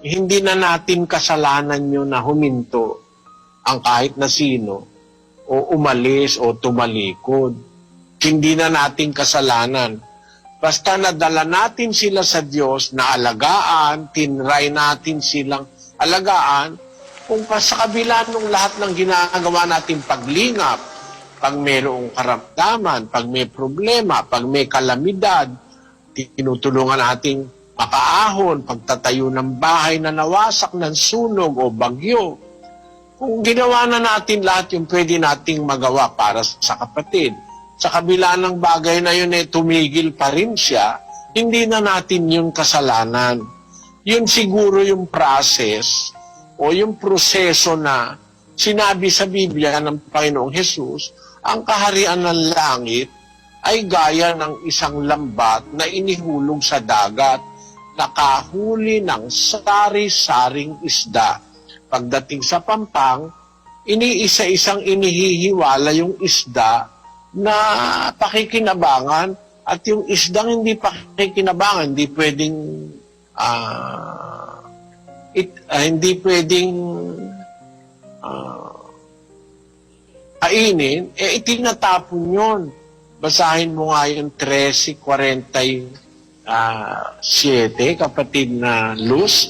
hindi na natin kasalanan yun na huminto ang kahit na sino o umalis o tumalikod. Hindi na natin kasalanan. Basta nadala natin sila sa Diyos na alagaan, tinry natin silang alagaan, kung pa sa kabila ng lahat ng ginagawa natin paglingap, pag mayroong karamdaman, pag may problema, pag may kalamidad, tinutulungan nating makaahon, pagtatayo ng bahay na nawasak ng sunog o bagyo. Kung ginawa na natin lahat yung pwede nating magawa para sa kapatid, sa kabila ng bagay na yun eh, tumigil pa rin siya, hindi na natin yung kasalanan. Yun siguro yung process o yung proseso na sinabi sa Biblia ng Panginoong Jesus, ang kaharian ng langit ay gaya ng isang lambat na inihulog sa dagat, nakahuli ng sari-saring isda. Pagdating sa pampang, iniisa-isang inihihiwala yung isda na pakikinabangan at yung isdang hindi pakikinabangan, hindi pwedeng ah, it, ah, hindi pwedeng ah, kainin, eh itinatapon yun. Basahin mo nga yung 13.47, kapatid na Luz.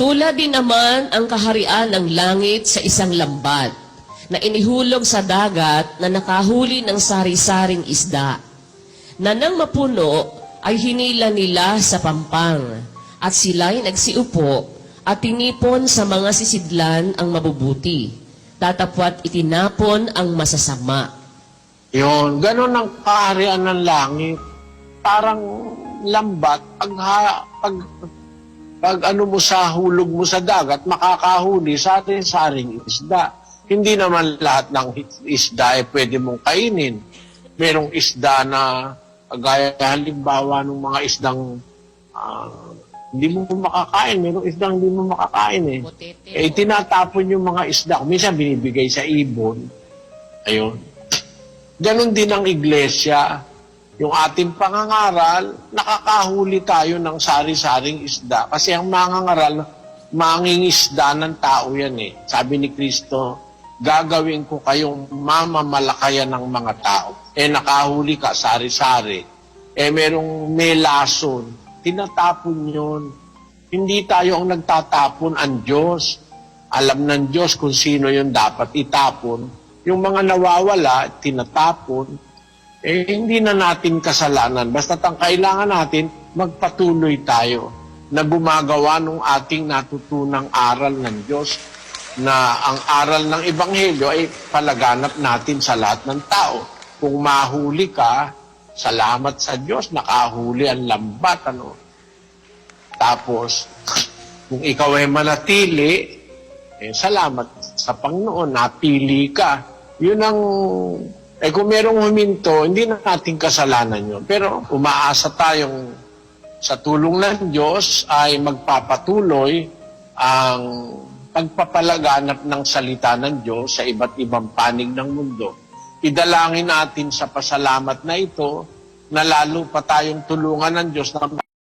Tulad din naman ang kaharian ng langit sa isang lambat na inihulog sa dagat na nakahuli ng sari-saring isda na nang mapuno ay hinila nila sa pampang at sila'y nagsiupo at tinipon sa mga sisidlan ang mabubuti tatapwat itinapon ang masasama. Yun, ganun ang kaharian ng langit. Parang lambat, pag, ha, pag, pag ano mo sa hulog mo sa dagat, makakahuli sa ating saring isda. Hindi naman lahat ng isda ay pwede mong kainin. Merong isda na, gaya halimbawa ng mga isdang ah, hindi mo makakain. Merong isdang hindi mo makakain eh. Eh, tinatapon yung mga isda. Minsan binibigay sa ibon. Ayun. Ganon din ang iglesia. Yung ating pangangaral, nakakahuli tayo ng sari-saring isda. Kasi ang mangangaral, mangingisda ng tao yan eh. Sabi ni Kristo, gagawin ko kayong mamamalakayan ng mga tao. Eh nakahuli ka, sari-sari. Eh merong may lason, tinatapon yun. Hindi tayo ang nagtatapon, ang Diyos. Alam ng Diyos kung sino yung dapat itapon. Yung mga nawawala, tinatapon. Eh, hindi na natin kasalanan. Basta ang kailangan natin, magpatuloy tayo na gumagawa ng ating natutunang aral ng Diyos na ang aral ng Ebanghelyo ay palaganap natin sa lahat ng tao. Kung mahuli ka, salamat sa Diyos, nakahuli ang lambat. Ano? Tapos, kung ikaw ay manatili, eh, salamat sa Panginoon, napili ka. Yun ang, eh kung merong huminto, hindi na natin kasalanan yun. Pero umaasa tayong sa tulong ng Diyos ay magpapatuloy ang pagpapalaganap ng salita ng Diyos sa iba't ibang panig ng mundo. Idalangin natin sa pasalamat na ito na lalo pa tayong tulungan ng Diyos na